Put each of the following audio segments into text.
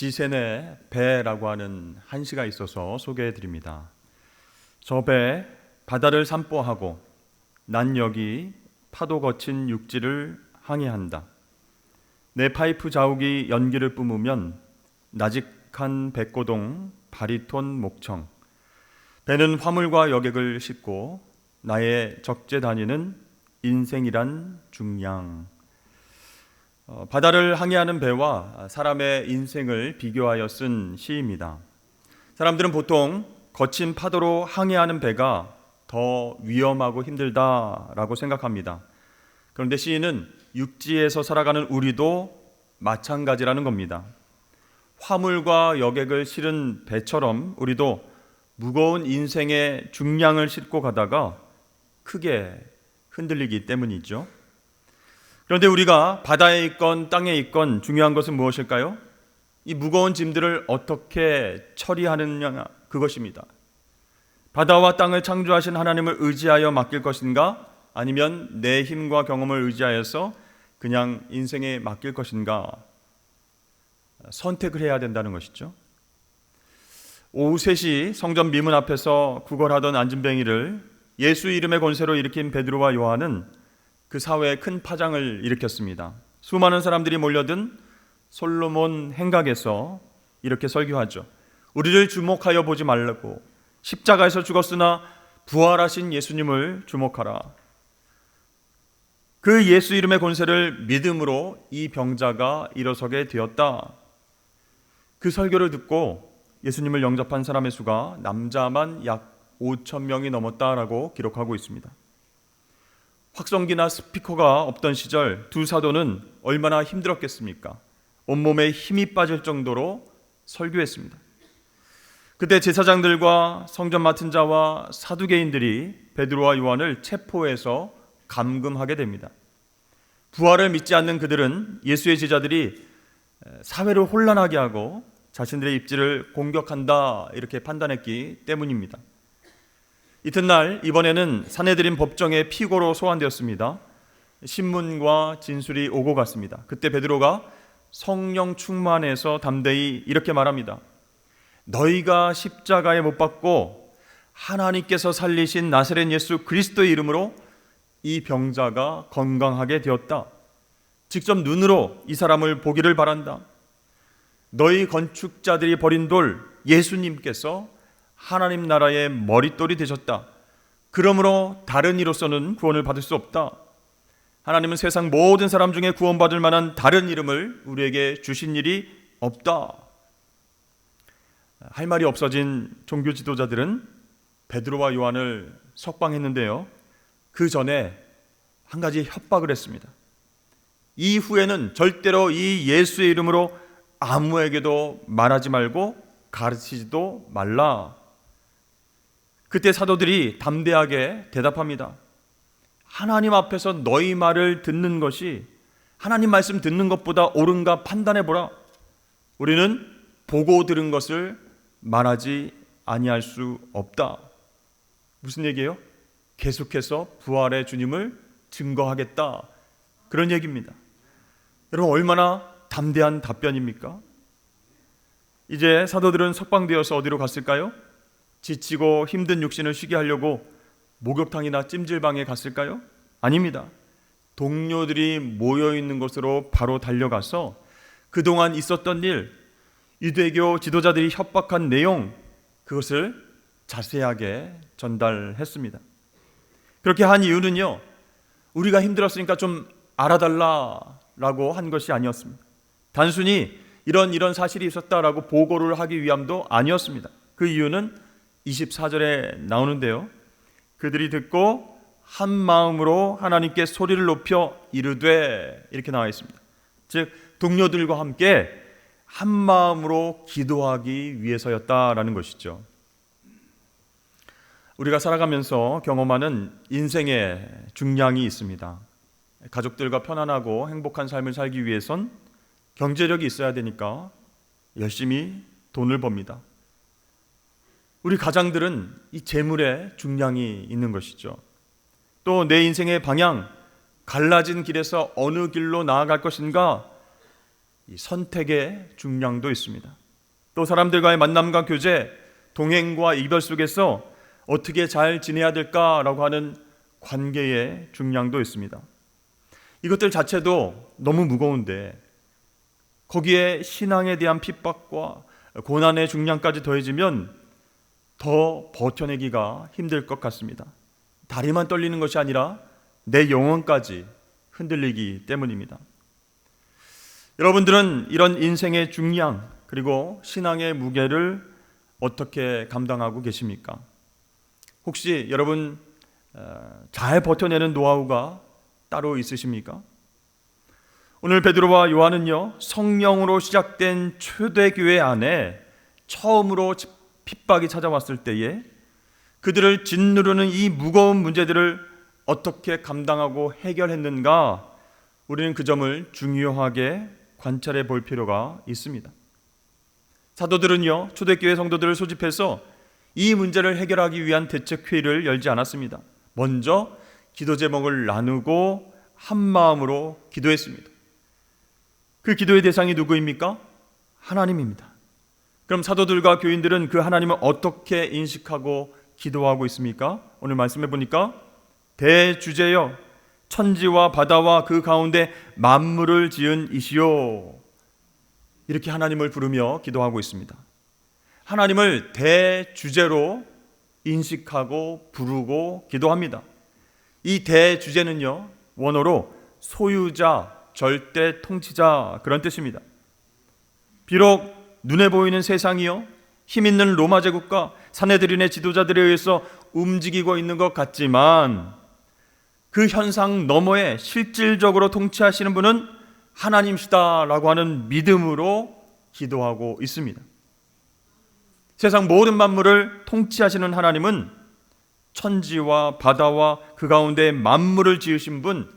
지세네 배라고 하는 한시가 있어서 소개해 드립니다. 저 배 바다를 산보하고 난 여기 파도 거친 육지를 항해한다. 내 파이프 자욱이 연기를 뿜으면 나직한 백고동 바리톤 목청 배는 화물과 여객을 싣고 나의 적재 다니는 인생이란 중량 어, 바다를 항해하는 배와 사람의 인생을 비교하여 쓴 시입니다. 사람들은 보통 거친 파도로 항해하는 배가 더 위험하고 힘들다라고 생각합니다. 그런데 시인은 육지에서 살아가는 우리도 마찬가지라는 겁니다. 화물과 여객을 실은 배처럼 우리도 무거운 인생의 중량을 싣고 가다가 크게 흔들리기 때문이죠. 그런데 우리가 바다에 있건 땅에 있건 중요한 것은 무엇일까요? 이 무거운 짐들을 어떻게 처리하느냐 그것입니다. 바다와 땅을 창조하신 하나님을 의지하여 맡길 것인가? 아니면 내 힘과 경험을 의지하여서 그냥 인생에 맡길 것인가? 선택을 해야 된다는 것이죠. 오후 3시 성전 미문 앞에서 구걸하던 안진뱅이를 예수 이름의 권세로 일으킨 베드로와 요한은 그 사회에 큰 파장을 일으켰습니다. 수많은 사람들이 몰려든 솔로몬 행각에서 이렇게 설교하죠. 우리를 주목하여 보지 말라고 십자가에서 죽었으나 부활하신 예수님을 주목하라. 그 예수 이름의 권세를 믿음으로 이 병자가 일어서게 되었다. 그 설교를 듣고 예수님을 영접한 사람의 수가 남자만 약 5천 명이 넘었다라고 기록하고 있습니다. 확성기나 스피커가 없던 시절 두 사도는 얼마나 힘들었겠습니까? 온몸에 힘이 빠질 정도로 설교했습니다. 그때 제사장들과 성전 맡은 자와 사두개인들이 베드로와 요한을 체포해서 감금하게 됩니다. 부활을 믿지 않는 그들은 예수의 제자들이 사회를 혼란하게 하고 자신들의 입지를 공격한다 이렇게 판단했기 때문입니다. 이튿날 이번에는 사내들인 법정에 피고로 소환되었습니다. 신문과 진술이 오고 갔습니다. 그때 베드로가 성령 충만해서 담대히 이렇게 말합니다. 너희가 십자가에 못 박고 하나님께서 살리신 나사렛 예수 그리스도의 이름으로 이 병자가 건강하게 되었다. 직접 눈으로 이 사람을 보기를 바란다. 너희 건축자들이 버린 돌 예수님께서 하나님 나라의 머릿돌이 되셨다. 그러므로 다른 이로서는 구원을 받을 수 없다. 하나님은 세상 모든 사람 중에 구원받을 만한 다른 이름을 우리에게 주신 일이 없다. 할 말이 없어진 종교 지도자들은 베드로와 요한을 석방했는데요. 그 전에 한 가지 협박을 했습니다. 이후에는 절대로 이 예수의 이름으로 아무에게도 말하지 말고 가르치지도 말라. 그때 사도들이 담대하게 대답합니다. 하나님 앞에서 너희 말을 듣는 것이 하나님 말씀 듣는 것보다 옳은가 판단해 보라. 우리는 보고 들은 것을 말하지 아니할 수 없다. 무슨 얘기예요? 계속해서 부활의 주님을 증거하겠다. 그런 얘기입니다. 여러분 얼마나 담대한 답변입니까? 이제 사도들은 석방되어서 어디로 갔을까요? 지치고 힘든 육신을 쉬게 하려고 목욕탕이나 찜질방에 갔을까요? 아닙니다. 동료들이 모여 있는 곳으로 바로 달려가서 그동안 있었던 일, 유대교 지도자들이 협박한 내용, 그것을 자세하게 전달했습니다. 그렇게 한 이유는요, 우리가 힘들었으니까 좀 알아달라라고 한 것이 아니었습니다. 단순히 이런 이런 사실이 있었다라고 보고를 하기 위함도 아니었습니다. 그 이유는 24절에 나오는데요. 그들이 듣고 한 마음으로 하나님께 소리를 높여 이르되 이렇게 나와 있습니다. 즉 동료들과 함께 한 마음으로 기도하기 위해서였다라는 것이죠. 우리가 살아가면서 경험하는 인생의 중량이 있습니다. 가족들과 편안하고 행복한 삶을 살기 위해선 경제력이 있어야 되니까 열심히 돈을 법니다. 우리 가장들은 이 재물의 중량이 있는 것이죠. 또 내 인생의 방향, 갈라진 길에서 어느 길로 나아갈 것인가, 이 선택의 중량도 있습니다. 또 사람들과의 만남과 교제, 동행과 이별 속에서 어떻게 잘 지내야 될까라고 하는 관계의 중량도 있습니다. 이것들 자체도 너무 무거운데 거기에 신앙에 대한 핍박과 고난의 중량까지 더해지면 더 버텨내기가 힘들 것 같습니다. 다리만 떨리는 것이 아니라 내 영혼까지 흔들리기 때문입니다. 여러분들은 이런 인생의 중량 그리고 신앙의 무게를 어떻게 감당하고 계십니까? 혹시 여러분 어, 잘 버텨내는 노하우가 따로 있으십니까? 오늘 베드로와 요한은요 성령으로 시작된 초대 교회 안에 처음으로 핍박이 찾아왔을 때에 그들을 짓누르는 이 무거운 문제들을 어떻게 감당하고 해결했는가 우리는 그 점을 중요하게 관찰해 볼 필요가 있습니다. 사도들은요 초대교회 성도들을 소집해서 이 문제를 해결하기 위한 대책 회의를 열지 않았습니다. 먼저 기도 제목을 나누고 한 마음으로 기도했습니다. 그 기도의 대상이 누구입니까? 하나님입니다. 그럼 사도들과 교인들은 그 하나님을 어떻게 인식하고 기도하고 있습니까? 오늘 말씀해 보니까 대주제여 천지와 바다와 그 가운데 만물을 지은 이시요 이렇게 하나님을 부르며 기도하고 있습니다. 하나님을 대주제로 인식하고 부르고 기도합니다. 이 대주제는요, 원어로 소유자, 절대 통치자 그런 뜻입니다. 비록 눈에 보이는 세상이요, 힘 있는 로마 제국과 사내들인의 지도자들에 의해서 움직이고 있는 것 같지만 그 현상 너머에 실질적으로 통치하시는 분은 하나님시다라고 하는 믿음으로 기도하고 있습니다. 세상 모든 만물을 통치하시는 하나님은 천지와 바다와 그 가운데 만물을 지으신 분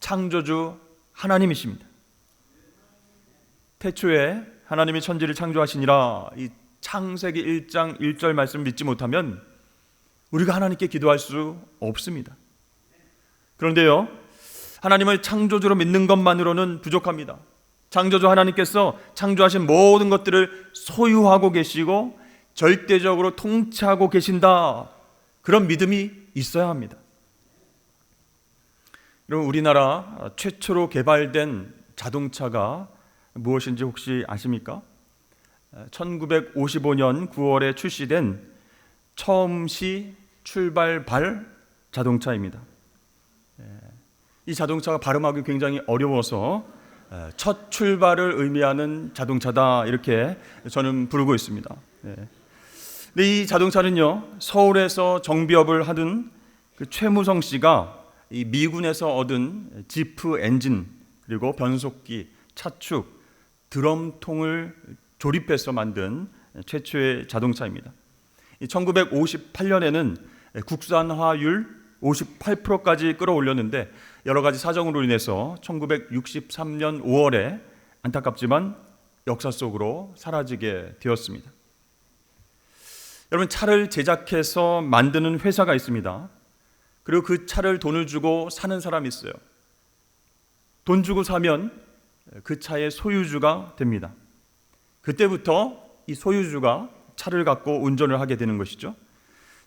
창조주 하나님이십니다. 태초에 하나님이 천지를 창조하시니라 이 창세기 1장 1절 말씀 믿지 못하면 우리가 하나님께 기도할 수 없습니다. 그런데요. 하나님을 창조주로 믿는 것만으로는 부족합니다. 창조주 하나님께서 창조하신 모든 것들을 소유하고 계시고 절대적으로 통치하고 계신다. 그런 믿음이 있어야 합니다. 여러분 우리나라 최초로 개발된 자동차가 무엇인지 혹시 아십니까? 1955년 9월에 출시된 처음시 출발발 자동차입니다. 이 자동차가 발음하기 굉장히 어려워서 첫 출발을 의미하는 자동차다 이렇게 저는 부르고 있습니다. 근데 이 자동차는요 서울에서 정비업을 하던 그 최무성 씨가 이 미군에서 얻은 지프 엔진 그리고 변속기, 차축, 드럼통을 조립해서 만든 최초의 자동차입니다. 1958년에는 국산화율 58%까지 끌어올렸는데 여러 가지 사정으로 인해서 1963년 5월에 안타깝지만 역사 속으로 사라지게 되었습니다. 여러분 차를 제작해서 만드는 회사가 있습니다. 그리고 그 차를 돈을 주고 사는 사람이 있어요. 돈 주고 사면 그 차의 소유주가 됩니다. 그때부터 이 소유주가 차를 갖고 운전을 하게 되는 것이죠.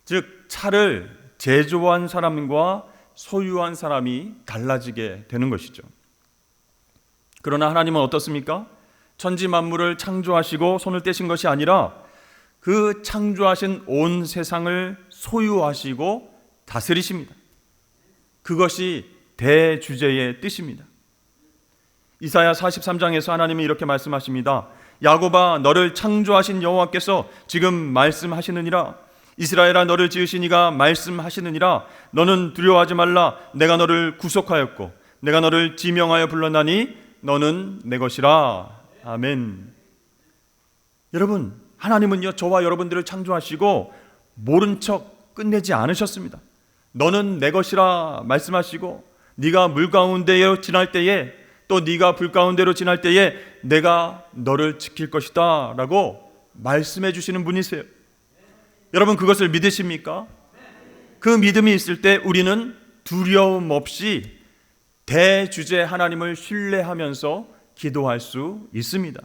즉 차를 제조한 사람과 소유한 사람이 달라지게 되는 것이죠. 그러나 하나님은 어떻습니까? 천지 만물을 창조하시고 손을 떼신 것이 아니라 그 창조하신 온 세상을 소유하시고 다스리십니다. 그것이 대주제의 뜻입니다. 이사야 43장에서 하나님이 이렇게 말씀하십니다. 야곱아 너를 창조하신 여호와께서 지금 말씀하시느니라 이스라엘아 너를 지으신 이가 말씀하시느니라 너는 두려워하지 말라 내가 너를 구속하였고 내가 너를 지명하여 불렀나니 너는 내 것이라 아멘. 여러분 하나님은요 저와 여러분들을 창조하시고 모른 척 끝내지 않으셨습니다. 너는 내 것이라 말씀하시고 네가 물 가운데에 지날 때에 또 네가 불 가운데로 지날 때에 내가 너를 지킬 것이다라고 말씀해 주시는 분이세요. 여러분 그것을 믿으십니까? 그 믿음이 있을 때 우리는 두려움 없이 대주제 하나님을 신뢰하면서 기도할 수 있습니다.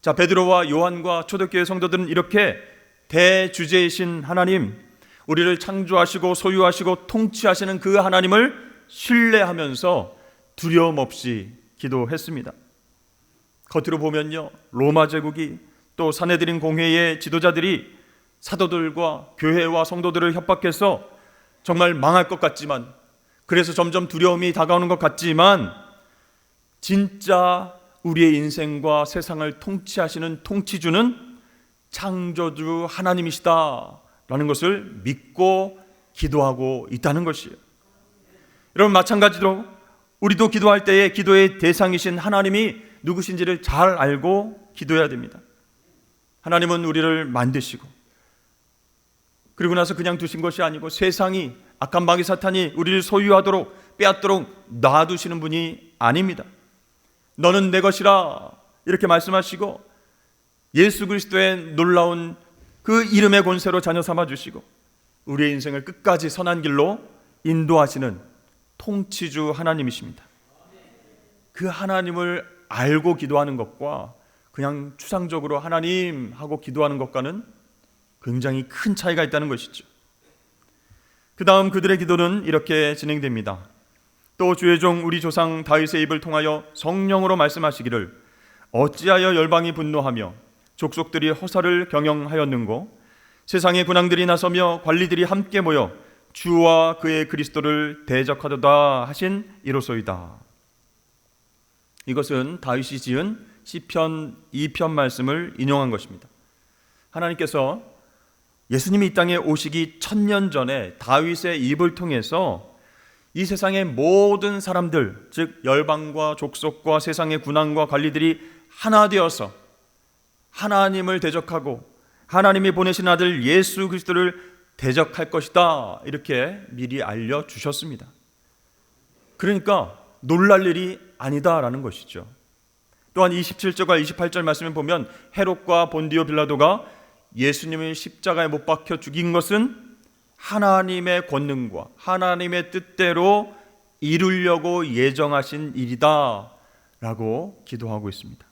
자, 베드로와 요한과 초대교회 성도들은 이렇게 대주제이신 하나님, 우리를 창조하시고 소유하시고 통치하시는 그 하나님을 신뢰하면서 두려움 없이 기도했습니다. 겉으로 보면요, 로마 제국이 또 사내들인 공회의 지도자들이 사도들과 교회와 성도들을 협박해서 정말 망할 것 같지만 그래서 점점 두려움이 다가오는 것 같지만 진짜 우리의 인생과 세상을 통치하시는 통치주는 창조주 하나님이시다라는 것을 믿고 기도하고 있다는 것이에요. 여러분 마찬가지로 우리도 기도할 때에 기도의 대상이신 하나님이 누구신지를 잘 알고 기도해야 됩니다. 하나님은 우리를 만드시고 그리고 나서 그냥 두신 것이 아니고 세상이 악한 마귀 사탄이 우리를 소유하도록 빼앗도록 놔두시는 분이 아닙니다. 너는 내 것이라 이렇게 말씀하시고 예수 그리스도의 놀라운 그 이름의 권세로 자녀 삼아 주시고 우리의 인생을 끝까지 선한 길로 인도하시는 통치주 하나님이십니다. 그 하나님을 알고 기도하는 것과 그냥 추상적으로 하나님 하고 기도하는 것과는 굉장히 큰 차이가 있다는 것이죠. 그 다음 그들의 기도는 이렇게 진행됩니다. 또 주의 종 우리 조상 다윗의 입을 통하여 성령으로 말씀하시기를 어찌하여 열방이 분노하며 족속들이 허사를 경영하였는고 세상의 군왕들이 나서며 관리들이 함께 모여 주와 그의 그리스도를 대적하도다 하신 이로소이다. 이것은 다윗이 지은 시편 2편 말씀을 인용한 것입니다. 하나님께서 예수님이 이 땅에 오시기 천년 전에 다윗의 입을 통해서 이 세상의 모든 사람들, 즉 열방과 족속과 세상의 군왕과 관리들이 하나 되어서 하나님을 대적하고 하나님이 보내신 아들 예수 그리스도를 대적할 것이다. 이렇게 미리 알려 주셨습니다. 그러니까 놀랄 일이 아니다라는 것이죠. 또한 27절과 28절 말씀을 보면 헤롯과 본디오 빌라도가 예수님을 십자가에 못 박혀 죽인 것은 하나님의 권능과 하나님의 뜻대로 이루려고 예정하신 일이다 라고 기도하고 있습니다.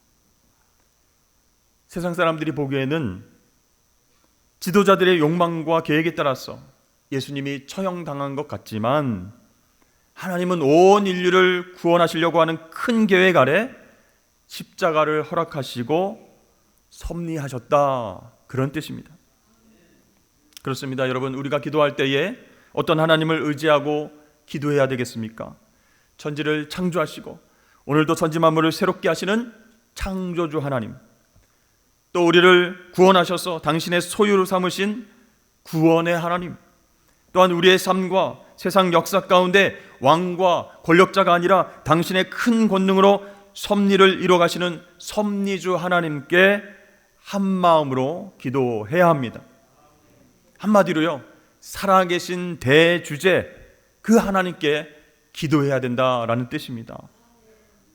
세상 사람들이 보기에는 지도자들의 욕망과 계획에 따라서 예수님이 처형당한 것 같지만 하나님은 온 인류를 구원하시려고 하는 큰 계획 아래 십자가를 허락하시고 섭리하셨다. 그런 뜻입니다. 그렇습니다. 여러분, 우리가 기도할 때에 어떤 하나님을 의지하고 기도해야 되겠습니까? 천지를 창조하시고 오늘도 천지 만물을 새롭게 하시는 창조주 하나님. 또 우리를 구원하셔서 당신의 소유로 삼으신 구원의 하나님. 또한 우리의 삶과 세상 역사 가운데 왕과 권력자가 아니라 당신의 큰 권능으로 섭리를 이뤄 가시는 섭리주 하나님께 한 마음으로 기도해야 합니다. 한마디로요. 살아계신 대주제 그 하나님께 기도해야 된다라는 뜻입니다.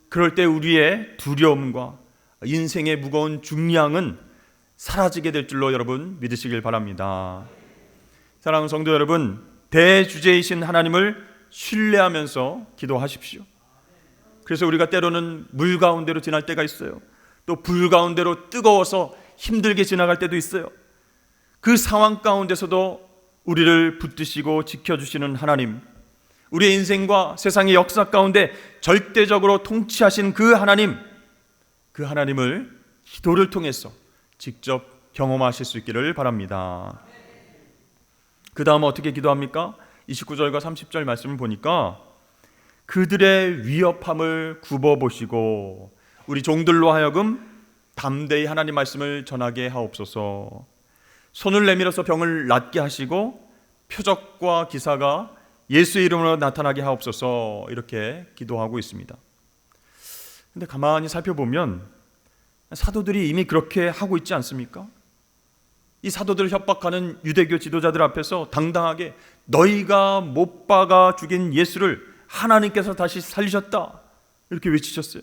그럴 때 우리의 두려움과 인생의 무거운 중량은 사라지게 될 줄로 여러분 믿으시길 바랍니다. 사랑하는 성도 여러분, 대주제이신 하나님을 신뢰하면서 기도하십시오. 그래서 우리가 때로는 물 가운데로 지날 때가 있어요. 또 불 가운데로 뜨거워서 힘들게 지나갈 때도 있어요. 그 상황 가운데서도 우리를 붙드시고 지켜주시는 하나님, 우리의 인생과 세상의 역사 가운데 절대적으로 통치하신 그 하나님, 그 하나님을 기도를 통해서 직접 경험하실 수 있기를 바랍니다. 그 다음 어떻게 기도합니까? 29절과 30절 말씀을 보니까 그들의 위협함을 굽어보시고 우리 종들로 하여금 담대히 하나님 말씀을 전하게 하옵소서. 손을 내밀어서 병을 낫게 하시고 표적과 기사가 예수 이름으로 나타나게 하옵소서 이렇게 기도하고 있습니다. 근데 가만히 살펴보면 사도들이 이미 그렇게 하고 있지 않습니까? 이 사도들을 협박하는 유대교 지도자들 앞에서 당당하게 너희가 못 박아 죽인 예수를 하나님께서 다시 살리셨다. 이렇게 외치셨어요.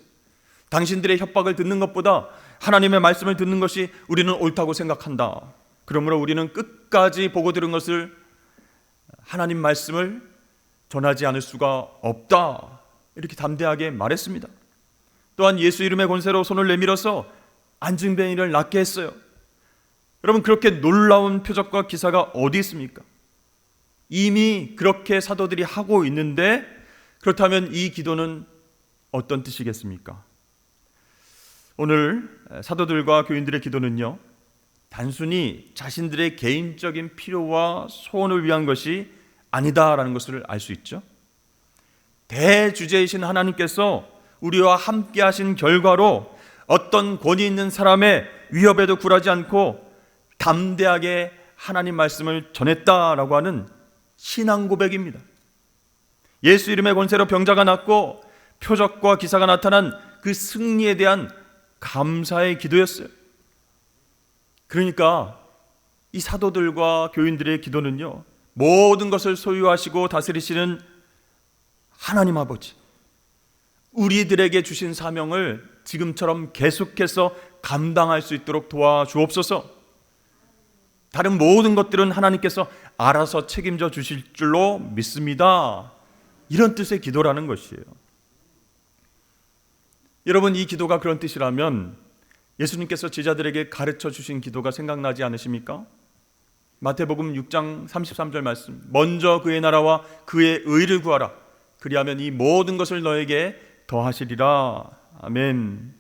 당신들의 협박을 듣는 것보다 하나님의 말씀을 듣는 것이 우리는 옳다고 생각한다. 그러므로 우리는 끝까지 보고 들은 것을 하나님 말씀을 전하지 않을 수가 없다. 이렇게 담대하게 말했습니다. 또한 예수 이름의 권세로 손을 내밀어서 안증뱅이를 낫게 했어요. 여러분 그렇게 놀라운 표적과 기사가 어디 있습니까? 이미 그렇게 사도들이 하고 있는데 그렇다면 이 기도는 어떤 뜻이겠습니까? 오늘 사도들과 교인들의 기도는요. 단순히 자신들의 개인적인 필요와 소원을 위한 것이 아니다라는 것을 알 수 있죠. 대주제이신 하나님께서 우리와 함께 하신 결과로 어떤 권위 있는 사람의 위협에도 굴하지 않고 담대하게 하나님 말씀을 전했다라고 하는 신앙 고백입니다. 예수 이름의 권세로 병자가 낫고 표적과 기사가 나타난 그 승리에 대한 감사의 기도였어요. 그러니까 이 사도들과 교인들의 기도는요, 모든 것을 소유하시고 다스리시는 하나님 아버지, 우리들에게 주신 사명을 지금처럼 계속해서 감당할 수 있도록 도와주옵소서. 다른 모든 것들은 하나님께서 알아서 책임져 주실 줄로 믿습니다. 이런 뜻의 기도라는 것이에요. 여러분, 이 기도가 그런 뜻이라면 예수님께서 제자들에게 가르쳐 주신 기도가 생각나지 않으십니까? 마태복음 6장 33절 말씀. 먼저 그의 나라와 그의 의를 구하라. 그리하면 이 모든 것을 너에게 더하시리라. 아멘.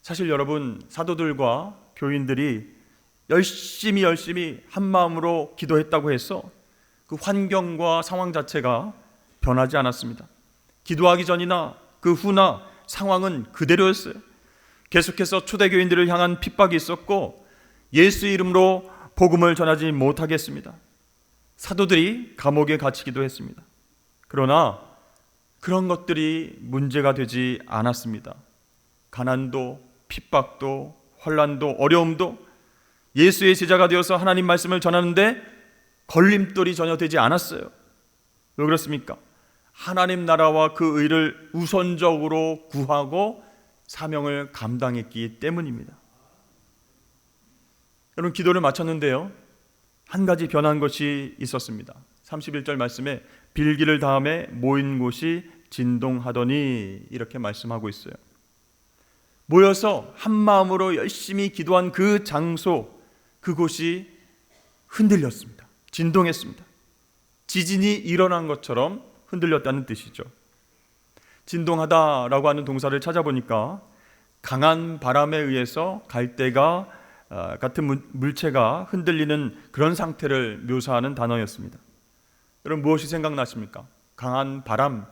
사실 여러분, 사도들과 교인들이 열심히 열심히 한 마음으로 기도했다고 해서 그 환경과 상황 자체가 변하지 않았습니다. 기도하기 전이나 그 후나 상황은 그대로였어요. 계속해서 초대교인들을 향한 핍박이 있었고 예수 이름으로 복음을 전하지 못하겠습니다. 사도들이 감옥에 갇히기도 했습니다. 그러나 그런 것들이 문제가 되지 않았습니다. 가난도, 핍박도, 환란도, 어려움도 예수의 제자가 되어서 하나님 말씀을 전하는데 걸림돌이 전혀 되지 않았어요. 왜 그렇습니까? 하나님 나라와 그 의를 우선적으로 구하고 사명을 감당했기 때문입니다. 여러분 기도를 마쳤는데요. 한 가지 변한 것이 있었습니다. 31절 말씀에 빌기를 다음에 모인 곳이 진동하더니 이렇게 말씀하고 있어요. 모여서 한 마음으로 열심히 기도한 그 장소 그곳이 흔들렸습니다. 진동했습니다. 지진이 일어난 것처럼 흔들렸다는 뜻이죠. 진동하다라고 하는 동사를 찾아보니까 강한 바람에 의해서 갈대가 어, 같은 물체가 흔들리는 그런 상태를 묘사하는 단어였습니다. 여러분 무엇이 생각나십니까? 강한 바람,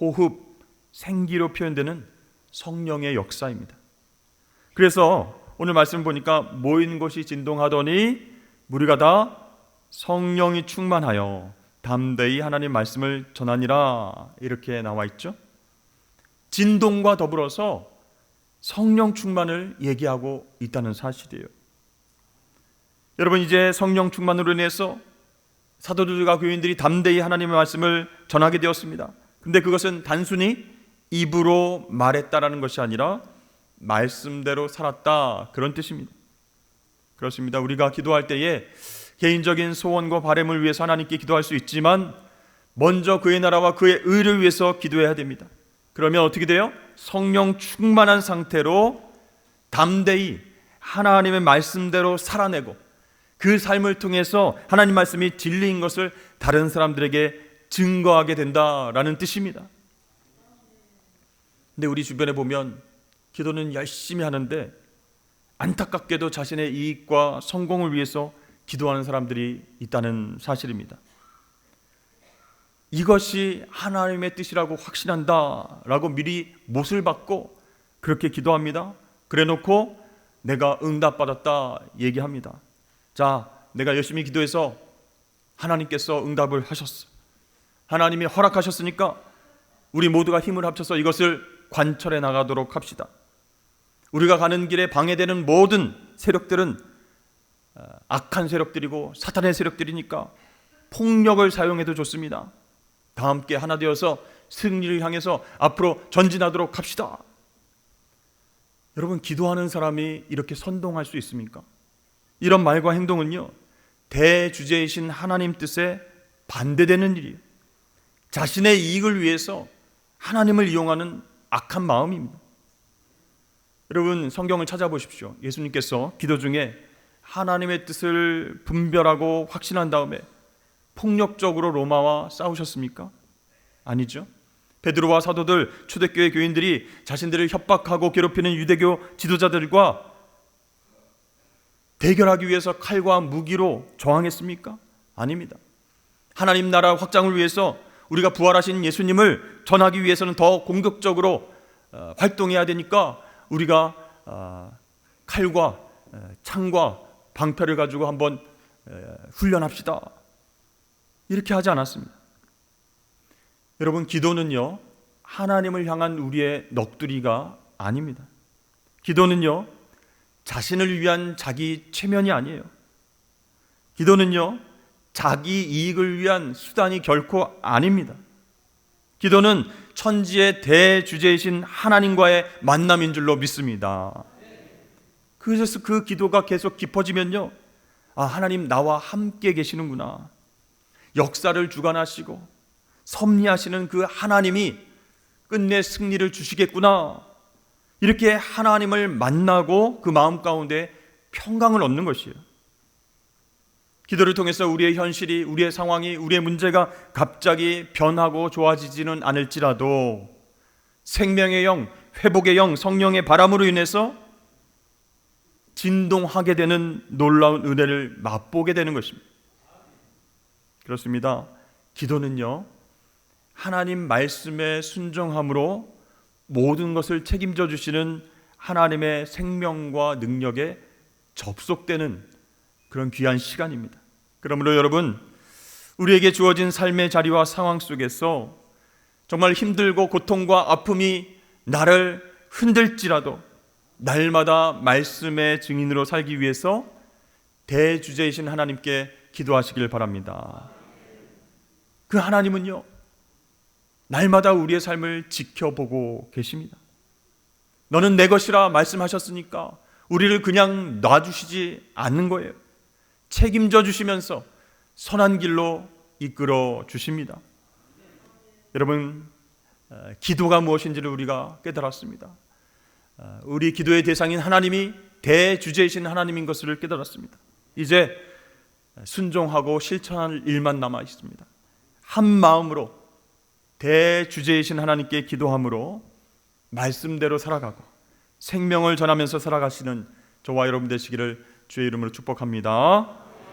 호흡, 생기로 표현되는 성령의 역사입니다. 그래서 오늘 말씀 보니까 모인 곳이 진동하더니 우리가 다 성령이 충만하여 담대히 하나님 말씀을 전하니라 이렇게 나와 있죠. 진동과 더불어서 성령 충만을 얘기하고 있다는 사실이에요. 여러분 이제 성령 충만으로 인해서 사도들과 교인들이 담대히 하나님의 말씀을 전하게 되었습니다. 근데 그것은 단순히 입으로 말했다라는 것이 아니라 말씀대로 살았다 그런 뜻입니다. 그렇습니다. 우리가 기도할 때에 개인적인 소원과 바램을 위해서 하나님께 기도할 수 있지만 먼저 그의 나라와 그의 의를 위해서 기도해야 됩니다. 그러면 어떻게 돼요? 성령 충만한 상태로 담대히 하나님의 말씀대로 살아내고 그 삶을 통해서 하나님 말씀이 진리인 것을 다른 사람들에게 증거하게 된다라는 뜻입니다. 근데 우리 주변에 보면 기도는 열심히 하는데 안타깝게도 자신의 이익과 성공을 위해서 기도하는 사람들이 있다는 사실입니다. 이것이 하나님의 뜻이라고 확신한다라고 미리 못을 받고 그렇게 기도합니다. 그래 놓고 내가 응답받았다 얘기합니다. 자, 내가 열심히 기도해서 하나님께서 응답을 하셨어. 하나님이 허락하셨으니까 우리 모두가 힘을 합쳐서 이것을 관철해 나가도록 합시다. 우리가 가는 길에 방해되는 모든 세력들은 어, 악한 세력들이고 사탄의 세력들이니까 폭력을 사용해도 좋습니다. 다 함께 하나 되어서 승리를 향해서 앞으로 전진하도록 합시다. 여러분 기도하는 사람이 이렇게 선동할 수 있습니까? 이런 말과 행동은요 대주제이신 하나님 뜻에 반대되는 일이에요. 자신의 이익을 위해서 하나님을 이용하는 악한 마음입니다. 여러분 성경을 찾아보십시오. 예수님께서 기도 중에 하나님의 뜻을 분별하고 확신한 다음에 폭력적으로 로마와 싸우셨습니까? 아니죠. 베드로와 사도들 초대교회 교인들이 자신들을 협박하고 괴롭히는 유대교 지도자들과 대결하기 위해서 칼과 무기로 저항했습니까? 아닙니다. 하나님 나라 확장을 위해서 우리가 부활하신 예수님을 전하기 위해서는 더 공격적으로 어, 활동해야 되니까 우리가 어, 칼과 어, 창과 방패를 가지고 한번 에, 훈련합시다. 이렇게 하지 않았습니다. 여러분 기도는요 하나님을 향한 우리의 넋두리가 아닙니다. 기도는요 자신을 위한 자기 체면이 아니에요. 기도는요 자기 이익을 위한 수단이 결코 아닙니다. 기도는 천지의 대주제이신 하나님과의 만남인 줄로 믿습니다. 그래서 그 기도가 계속 깊어지면요. 아, 하나님 나와 함께 계시는구나. 역사를 주관하시고 섭리하시는 그 하나님이 끝내 승리를 주시겠구나. 이렇게 하나님을 만나고 그 마음 가운데 평강을 얻는 것이에요. 기도를 통해서 우리의 현실이, 우리의 상황이, 우리의 문제가 갑자기 변하고 좋아지지는 않을지라도 생명의 영, 회복의 영, 성령의 바람으로 인해서 진동하게 되는 놀라운 은혜를 맛보게 되는 것입니다. 그렇습니다. 기도는요, 하나님 말씀에 순종함으로 모든 것을 책임져 주시는 하나님의 생명과 능력에 접속되는 그런 귀한 시간입니다. 그러므로 여러분, 우리에게 주어진 삶의 자리와 상황 속에서 정말 힘들고 고통과 아픔이 나를 흔들지라도 날마다 말씀의 증인으로 살기 위해서 대주제이신 하나님께 기도하시길 바랍니다. 그 하나님은요, 날마다 우리의 삶을 지켜보고 계십니다. 너는 내 것이라 말씀하셨으니까 우리를 그냥 놔주시지 않는 거예요. 책임져 주시면서 선한 길로 이끌어 주십니다. 여러분, 어, 기도가 무엇인지를 우리가 깨달았습니다. 어, 우리 기도의 대상인 하나님이 대주제이신 하나님인 것을 깨달았습니다. 이제 순종하고 실천할 일만 남아 있습니다. 한 마음으로 대주제이신 하나님께 기도함으로 말씀대로 살아가고 생명을 전하면서 살아가시는 저와 여러분 되시기를 주의 이름으로 축복합니다.